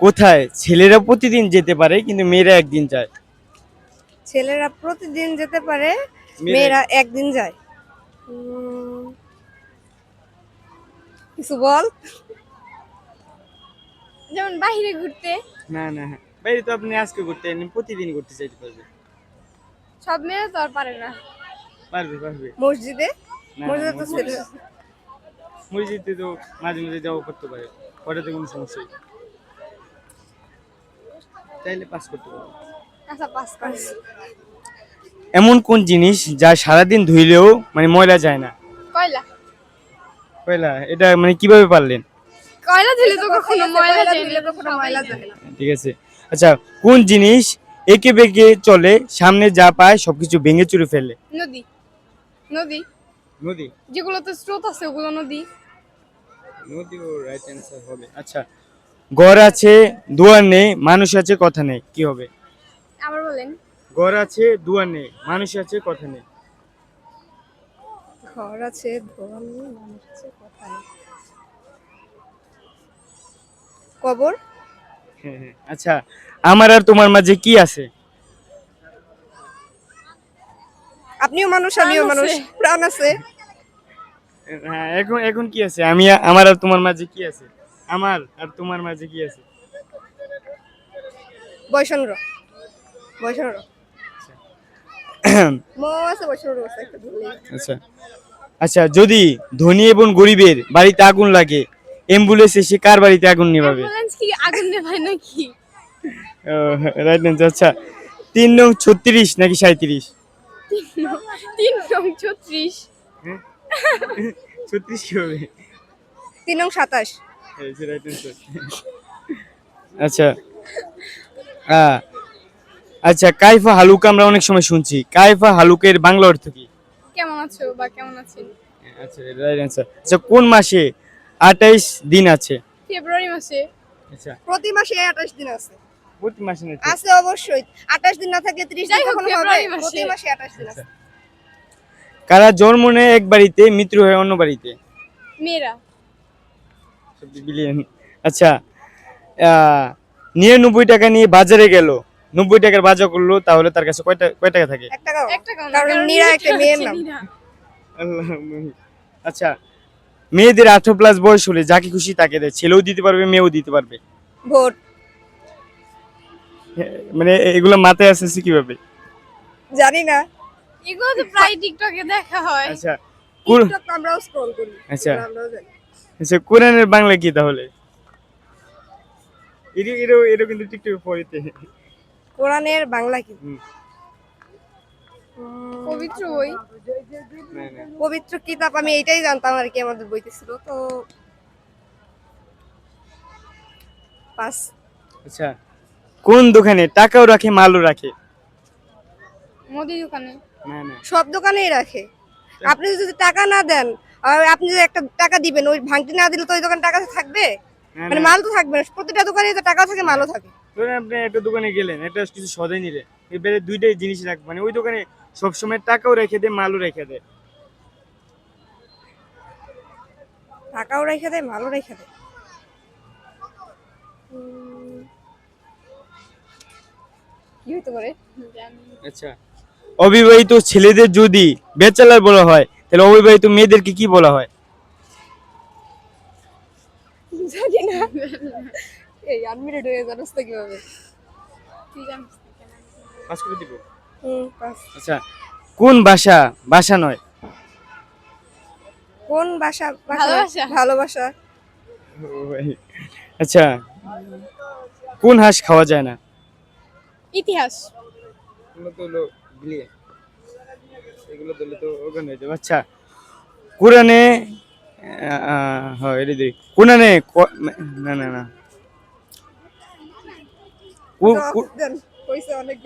কোথায়? ছেলেরা প্রতিদিন যেতে পারে কিন্তু মেয়েরা একদিন যায়। ছেলেরা প্রতিদিন যেতে পারে মেয়েরা- একদিন যায়। কিছু বল? যেমন বাইরে ঘুরতে। না না বাইরে তো আপনি আজকে পারেন, প্রতিদিন করতে চাইতে পারবে। সব মেয়েরা তো আর পারে না। পারবে পারবে। মসজিদে? মসজিদে তো ছেলে মসজিদে তো মাঝে মাঝে যাওয়া করতে পারে। ওটাতে কোনো সমস্যা নেই। চাইলে পাস করতে পারবে। আচ্ছা পাস পাস এমন কোন জিনিস যা সারাদিন ধুইলেও মানে ময়লা যায় না? কয়লা? পয়লা এটা মানে কীভাবে পারলেন? কয়লা তো কখনো ময়লা যায় দিলে কখনো ময়লা যায় না। ঠিক আছে। আচ্ছা কোন জিনিস একে বেঁকে চলে সামনে যা পায় সবকিছু ভেঙে চুরে ফেলে? নদী। নদী। নদী? যেগুলোতে স্রোত আছে ওগুলো নদী। নদী ও রাইট অ্যান্সার হবে। আচ্ছা ঘর আছে দুয়ার নেই মানুষ আছে কথা নেই। কি হবে? আবার বলেন। ঘর আছে দুয়ার নেই মানুষ আছে কথা নেই। ঘর আছে ধোয়া নেই মানুষ আছে কথা নেই। কবর? হ্যাঁ, হ্যাঁ। আচ্ছা আমার আর তোমার মাঝে কি আছে? আপনিও মানুষ আমিও মানুষ। প্রাণ আছে। হ্যাঁ এখন এখন কি আছে? আমি আমার আর তোমার মাঝে কি আছে? আমার আর তোমার মাঝে কি আছে? বৈষণ্য বৈষণ্য ধরলেই। আচ্ছা। আচ্ছা যদি ধনী এবং গরিবের বাড়িতে আগুন লাগে অ্যাম্বুলেন্স এসে কার বাড়িতে আগুন নিভাবে? অ্যাম্বুলেন্স কি আগুন নেভায় নাকি? রাইট অ্যান্সার আচ্ছা। তিন নং ছত্রিশ নাকি সাঁত্রিশ তিন নং ছত্রিশ। ছত্রিশ কি হবে? তিন নং সাতাশ। আচ্ছা। আহ, আচ্ছা কাইফা হালুক আমরা অনেক সময় শুনছি। কাইফা হালুকের বাংলা অর্থ কি? কেমন আছো বা কেমন আছেন? আচ্ছা রাইট আচ্ছা কোন মাসে আঠাইশ দিন আছে? ফেব্রুয়ারি মাসে। আচ্ছা। প্রতি মাসে আঠাশ দিন আছে। প্রতি মাসে না আছে অবশ্যই। আঠাশ দিন না থাকলে ত্রিশ দিন কখনো হবে। প্রতি মাসে আঠাশ দিন আছে কারা জন্ম নেয় এক বাড়িতে মৃত্যু হয় অন্য বাড়িতে? মেয়েরা। বিলিয়ন। আচ্ছা আহ, নিরানব্বই টাকা নিয়ে বাজারে গেল। নব্বই টাকার বাজার করল তাহলে তার কাছে কয়টা কয় টাকা থাকে? আচ্ছা মেয়েদের আঠারো প্লাস বয়স হলে যাকে খুশি তাকে দেয়। ছেলেও দিতে পারবে মেয়েও দিতে পারবে। ভোট। হ্যাঁ, মানে এগুলো মাথায় আসতেছে কীভাবে? জানি না। এগুলো তো প্রায় টিকটকে দেখা হয়। আচ্ছা আমরাও স্ক্রল করি। আচ্ছা। আমরাও জানি। আচ্ছা কোরআনের বাংলা কি তাহলে? এরও এরও এরও কিন্তু টিকটকে পড়িতে। কোরআনের বাংলা কি? পবিত্র বই। না না। পবিত্র কিতাব আমি এটাই জানতাম আর কি আমাদের বইতে ছিল তো পাস আচ্ছা কোন দোকানে টাকাও রাখে মালও রাখে? মুদি দোকানে। না না। সব দোকানেই রাখে। আপনি যদি টাকা না দেন আপনি যদি একটা টাকা দিবেন ওই ভাঙটি না দিলে তো ওই দোকানে টাকা থাকবে? মানে মাল তো থাকবে প্রতিটা দোকানে তো টাকা থাকে মালও থাকে। ধরেন আপনি একটা দোকানে গেলেন একটা কিছু সদাই নিলেন এবারে দুইটাই জিনিস রাখবেন মানে ওই দোকানে সবসময় টাকাও রেখে দেয় মালও রেখে দেয়। টাকাও রেখে দেয় মালও রেখে দেয়। কি হতে পারে? আচ্ছা। অবিবাহিত ছেলেদের যদি বেচালার বলা হয় তাহলে অবিবাহিত মেয়েদেরকে কি বলা হয়? জানি না। এই আনমিনিট হয়ে জানোস তো কীভাবে? তুই জানিস পাস করে দিব? হুম পাস। আচ্ছা কোন ভাষা? ভাষা নয়। কোন ভাষা? ভালোবাসা। ভালোবাসা। আচ্ছা কোন হাঁস খাওয়া যায় না? ইতিহাস। এগুলো হলো বিলিয়ে। এগুলো দিলে তো ওখানে হয়ে যাবে। আচ্ছা কোরআনে হ্যাঁ এটা দিই কোরআনে না না না